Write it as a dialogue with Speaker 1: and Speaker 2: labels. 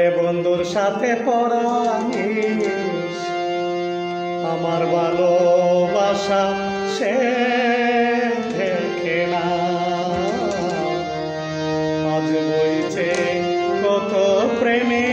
Speaker 1: করে বন্ধুর সাথে পড়া আমার ভালোবাসা সে দেখে না। আজ বইছে কত প্রেমী